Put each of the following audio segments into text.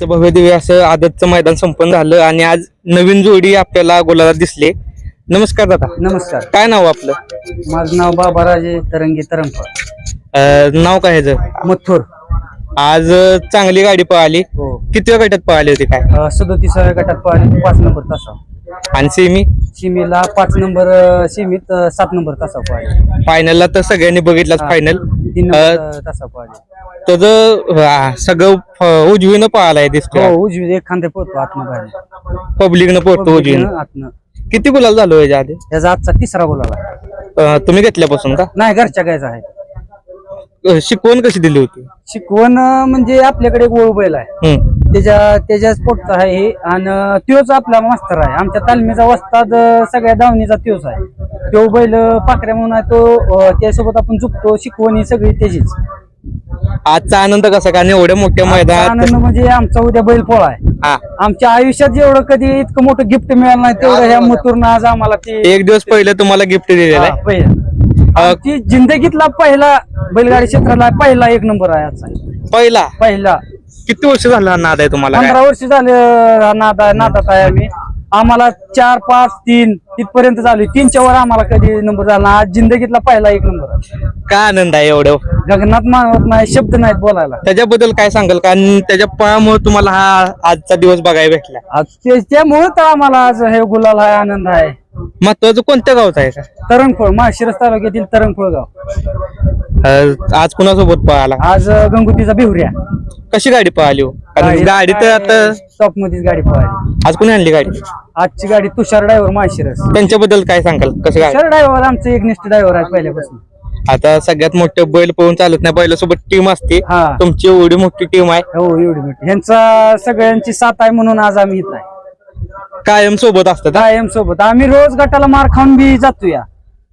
भव्य दिव्य असं आदतचं मैदान संपन्न झालं आणि आज नवीन जोडी आपल्याला गोलाला दिसले. नमस्कार दादा. नमस्कार. काय नाव आपलं? माझं नाव बाबाराजे तरंगी तरंगपाळ अं, नाव काय ह्याचं? मथुर. आज अं, चांगली गाडी पळाली. हो. किती गटात पळाली होती काय? सदोतीसाव्या गटात पळाली पाच नंबर तासा. आणि सेमी? शिमीला पाच नंबर अं, शिमीत अं, सात नंबर तासा पळाली. फायनलला तर सगळ्यांनी बघितलाच फायनल तीन नंबर तासा पळाली. त्याचं सगळं उजवीनं पळालाय हो दिसतो उजवी एक खांदे पोहतो आतनं बाहेर. पब्लिकनं पोहतो उजवीनं. आतनं. किती गुलाल झालो याच्या आधी? त्याचा आजचा तिसरा गोल आला अं, तुम्ही घेतल्यापासून का? नाही घरच्या गायचा आहे. अं, शिकवण कशी दिली होती? शिकवण अं, म्हणजे आपल्याकडे एक वळू बैल आहे. हम्म. त्याच्या त्याच्याच पोटचा आहे हे आणि त्योच आपला मास्तर आहे. आमच्या तालमीचा वस्ताद अं, सगळ्या दावणीचा त्योच आहे. तो बैल अं, पाखऱ्या म्हणून आहे तो अं, त्यासोबत आपण चुकतो शिकवण ही सगळी त्याचीच. आजचा आनंद कसा कारण एवढ्या मोठ्या मैदानात आनंद म्हणजे आमचा उद्या बैल पोळा आहे. हा. आमच्या आयुष्यात जेवढं कधी इतकं मोठं गिफ्ट मिळालं नाही तेवढं ह्या मथुरनं आज आम्हाला ते एक दिवस पहिले तुम्हाला गिफ्ट दिलेलं हा, आहे पहिलं. आमची जिंदगीतला पहिला बैलगाडी क्षेत्राला पहिला एक नंबर आहे आजचा. पहिला? पहिला. किती वर्ष झालं नाद आहे तुम्हाला? पंधरा? वर्ष झाले नादा नादात आहे आम्ही. आम्हाला चार पाच तीन तिथपर्यंत चालू तीनच्या वर आम्हाला कधी नंबर झाला. आज जिंदगीतला पहिला एक नंबर. काय आनंद आहे एवढं? गगनात मानवत नाही शब्द नाहीत बोलायला. त्याच्याबद्दल काय सांगाल? कारण त्याच्या पळामुळे तुम्हाला हा आजचा दिवस बघायला भेटला. आज ते- त्यामुळे तर आम्हाला आज हे गुलाल आहे आनंद आहे. महत्वाचं कोणत्या गावचा आहे का? तरंगफळ माळशिरस तालुक्यातील तरंगफळ गाव. अं, आज कुणासोबत पळाला? आज अं, गंगोतीचा बिहुऱ्या. कशी गाडी पळाली हो? कारण गाडी तर आता स्टॉप मध्येच गाडी पळाली. आज कोणी आणली गाडी? आजची गाडी तुषार ड्रायव्हर माळशिरस. त्यांच्याबद्दल काय सांगाल? कसं काय? तुषार ड्रायव्हर आमचे एकनिष्ठ ड्रायव्हर आहे पहिल्यापासून. आता सगळ्यात मोठं बैल पळून चालत नाही बैलासोबत टीम असते. हा. तुमची एवढी मोठी टीम आहे. हो एवढी मोठी. ह्यांचा सगळ्यांची साथ आहे म्हणून आज आम्ही इथं आहे. कायम सोबत असतात हा? कायम सोबत. आम्ही रोज गटाला मार खाऊन बी जातो या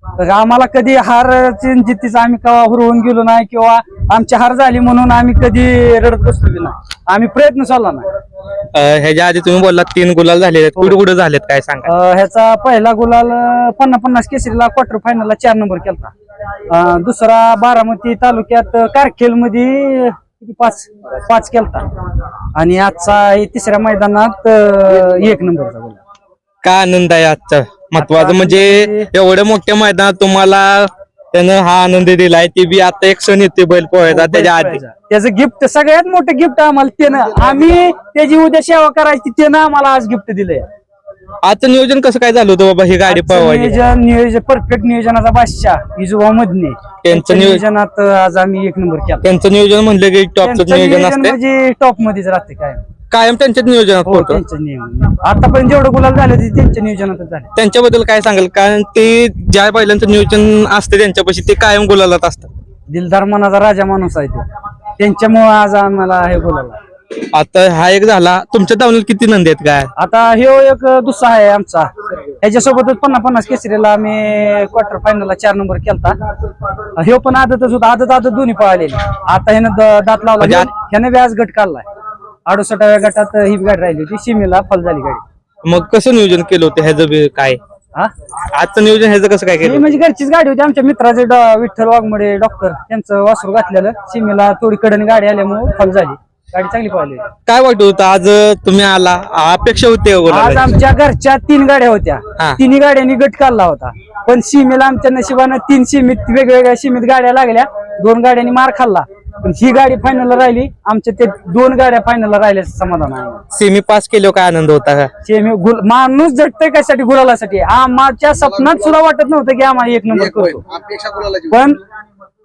तर आम्हाला कधी हार जिद्दीचा आम्ही कवा हुरवून गेलो नाही किंवा आमची हार झाली म्हणून आम्ही कधी रडत बसलो बी नाही. आम्ही प्रयत्न चालला नाही. ह्याच्या आधी तुम्ही बोललात तीन गुलाल झाले आहेत. कुठे कुठे झालेत काय सांगा? अं, ह्याचा पहिला गुलाल पन्नास पन्नास केसरीला क्वार्टर फायनलला चार नंबर केलता. अं, दुसरा बारामती तालुक्यात कारखेल मध्ये पाच पाच केलता. आणि आजचा हे तिसऱ्या मैदानात अं, एक नंबरचा गुलाल. काय आनंद आहे आजचा? महत्वाचं म्हणजे एवढ्या मोठ्या मैदानात तुम्हाला त्यानं हा आनंद दिलाय ते बी आता एक सण येते बैल पोहायचा त्याच्या आधी. त्याचं गिफ्ट सगळ्यात मोठं गिफ्ट आम्हाला त्यानं आम्ही त्याची उद्या सेवा करायची त्यानं आम्हाला आज गिफ्ट दिलंय. आजचं नियोजन कसं काय झालं होतं बाबा? ही गाडी पळवायची नियोजन नियोजन परफेक्ट नियोजनाचा बादशाह विजोबा मधने त्यांच्या नियोजन- नियोजनात आज आम्ही एक नंबर केला. त्यांचं नियोजन म्हणलं की टॉपचं त्यांचं नियोजन नियोजन असते म्हणजे टॉप मध्येच राहते काय कायम त्यांच्याच नियोजनात हो त्यांचं नियोजन. आतापर्यंत जेवढं गुलाल झाले ते त्यांच्या नियोजनातच झाले. त्यांच्याबद्दल काय सांगाल? कारण ते ज्या बैलांचं नियोजन असते त्यांच्यापाशी ते कायम गुलालात असतात. दिलदार मनाचा राजा माणूस आहे तो. त्यांच्यामुळे आज आम्हाला हे बोलायला आता हा एक झाला. तुमच्या दावणीला किती नंदी आहेत काय? आता ह्यो एक दुसरा आहे आमचा. ह्याच्यासोबतच पन्नास पन्नास केसरीला आम्ही क्वार्टर फायनलला चार नंबर केलता. ह्यो पण आदतच होता. आदत आदत दोन्ही पळालेली. आता ह्यानं द- दात लावला. म्हणजे ह्यानं- आज गट काढलाय. अडुसष्टाव्या गटात ही गाडी राहिली होती सीमेला फल झाली गाडी. मग कसं नियोजन केलं होतं ह्याचं बी काय? हा? आजचं नियोजन ह्याचं कसं काय ही केलं म्हणजे घरचीच गाडी होती आमच्या मित्राचे डॉ- विठ्ठल वाघमडे डॉक्टर त्यांचं वासरू घातलेलं. सीमेला थोडी कडन गाडी आल्यामुळे फल झाली गाडी चांगली पळाली. काय वाटत होतं? आज तुम्ही आला. अपेक्षा होती आज? आमच्या घरच्या तीन गाड्या होत्या. हा. तिन्ही गाड्यांनी गट काढला होता. पण सीमेला आमच्या नशिबानं तीन सीमीत वेगवेगळ्या सीमीत गाड्या लागल्या. दोन गाड्यांनी मार खाल्ला. पण ही गाडी फायनलला राहिली. आमच्या ते दोन गाड्या फायनलला राहिल्याचं समाधान आहे. सेमी पास केल्यावर काय आनंद होता का? सेमी गुल माणूस झटतोय कशासाठी गुलालासाठी? आम्हाच्या स्वप्नात सुद्धा वाटत नव्हतं की आम्हाला एक नंबर करतो. पण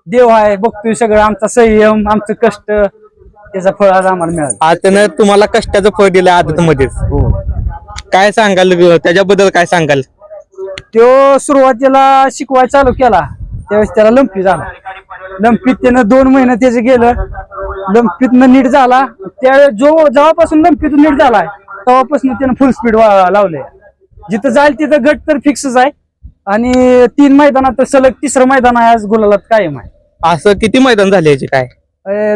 देव आहे बघतोय सगळं आमचा संयम आमचं कष्ट त्याचा फळ आज आम्हाला मिळालं. आज त्यानं तुम्हाला कष्टाचं फळ दिलं आदत मध्येच हो. काय सांगाल त्याच्याबद्दल काय सांगाल? तो सुरुवातीला शिकवाय चालू केला. त्यावेळेस त्याला लंपी झाला. लंपीत त्यानं दोन महिने त्याचं गेलं. लंपीतनं नीट झाला. त्यावेळेस जो जेव्हापासून लंपीतून नीट झालाय तेव्हापासून त्यानं फुल स्पीड लावलंय. जिथं जाईल तिथं गट तर फिक्सच आहे. आणि तीन मैदानात सलग तिसरं मैदान आहे आज गुलालात कायम आहे. असं किती मैदान झाले याचे काय?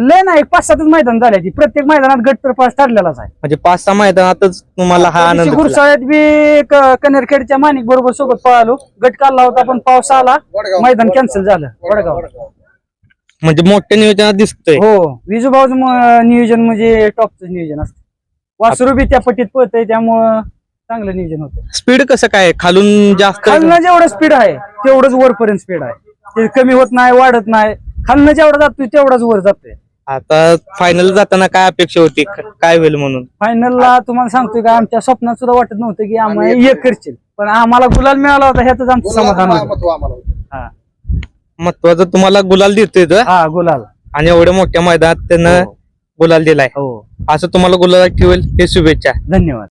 लय नाही एक पाच सातच मैदान झाले ती प्रत्येक मैदानात गट तर पास ठरलेलाच आहे. म्हणजे पाच सहा मैदानातच तुम्हाला हा आनंद. गुरसाळ्यात बी क- कनेरखेडच्या माणिक बरोबर सोबत पळालो. गट काढला होता पण पाऊस आला. मैदान कॅन्सल झालं. वडगाव. म्हणजे मोठ्या नियोजनात दिसतोय. हो विजूभाऊचं म- नियोजन म्हणजे टॉपचं नियोजन असतं. वासरू बी त्या पट्टीत पळतय त्यामुळं चांगलं नियोजन होतं. स्पीड कसं काय खालून जास्त खालनं जेवढं स्पीड आहे तेवढंच वरपर्यंत स्पीड आहे. ते कमी होत नाही वाढत नाही. खालनं जेवढं जातोय तेवढाच वर जातोय. आता फायनल जाताना काय अपेक्षा होती? क- काय होईल म्हणून? फायनलला तुम्हाला सांगतोय का आमच्या स्वप्नात सुद्धा वाटत नव्हतं की आम्हाला एक करशील. पण आम्हाला गुलाल मिळाला होता ह्याच आमचं समाधान होतं. हा. महत्वाचं तुम्हाला गुलाल देतोय तो हा गुलाल. आणि एवढ्या मोठ्या मैदानात त्यानं हो. गुलाल दिलाय. हो. असं तुम्हाला गुलाल ठेवेल हे शुभेच्छा. धन्यवाद.